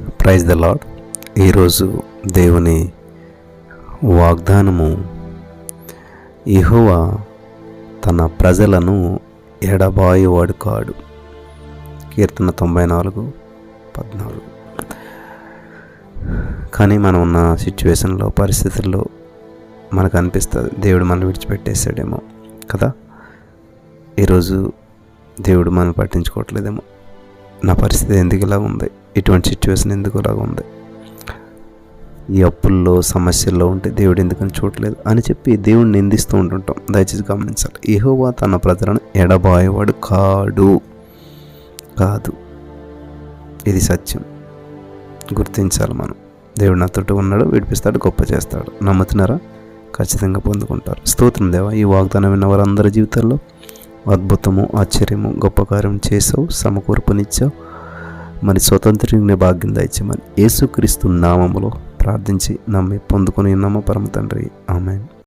Praise the lord ఈరోజు దేవుని వాగ్దానము యెహోవా తన ప్రజలను ఎడబాయువాడు కాడు కీర్తన తొంభై నాలుగు పద్నాలుగు. కానీ మనం ఉన్న సిచ్యువేషన్లో పరిస్థితుల్లో మనకు అనిపిస్తుంది దేవుడు మనం విడిచిపెట్టేసాడేమో కదా? ఈరోజు దేవుడు మనం పట్టించుకోవట్లేదేమో. నా పరిస్థితి ఎందుకు ఇలా ఉంది? ఇటువంటి సిచ్యువేషన్ ఎందుకు ఇలాగ ఉంది? ఈ అప్పుల్లో సమస్యల్లో ఉంటే దేవుడు ఎందుకని చూడలేదు అని చెప్పి దేవుడిని నిందిస్తూ ఉంటుంటాం. దయచేసి గమనించాలి. ఏహోవా తన ప్రజలను ఎడబాయేవాడు కాడు. కాదు. ఇది సత్యం. గుర్తించాలి మనం. దేవుడు నాతోటి ఉన్నాడు విడిపిస్తాడు గొప్ప చేస్తాడు. నమ్ముతున్నారా? ఖచ్చితంగా పొందుకుంటారు. స్తోత్రం దేవా ఈ వాగ్దానం విన్న వారందరి జీవితాల్లో అద్భుతము ఆశ్చర్యము గొప్ప కార్యం చేసావు సమకూర్పునిచ్చావు. మరి స్వతంత్రుని భాగ్యం దయచేయమని యేసుక్రీస్తు నామములో ప్రార్థించి నమ్మి పొందుకుని నమ్మ పరమ తండ్రి. ఆమె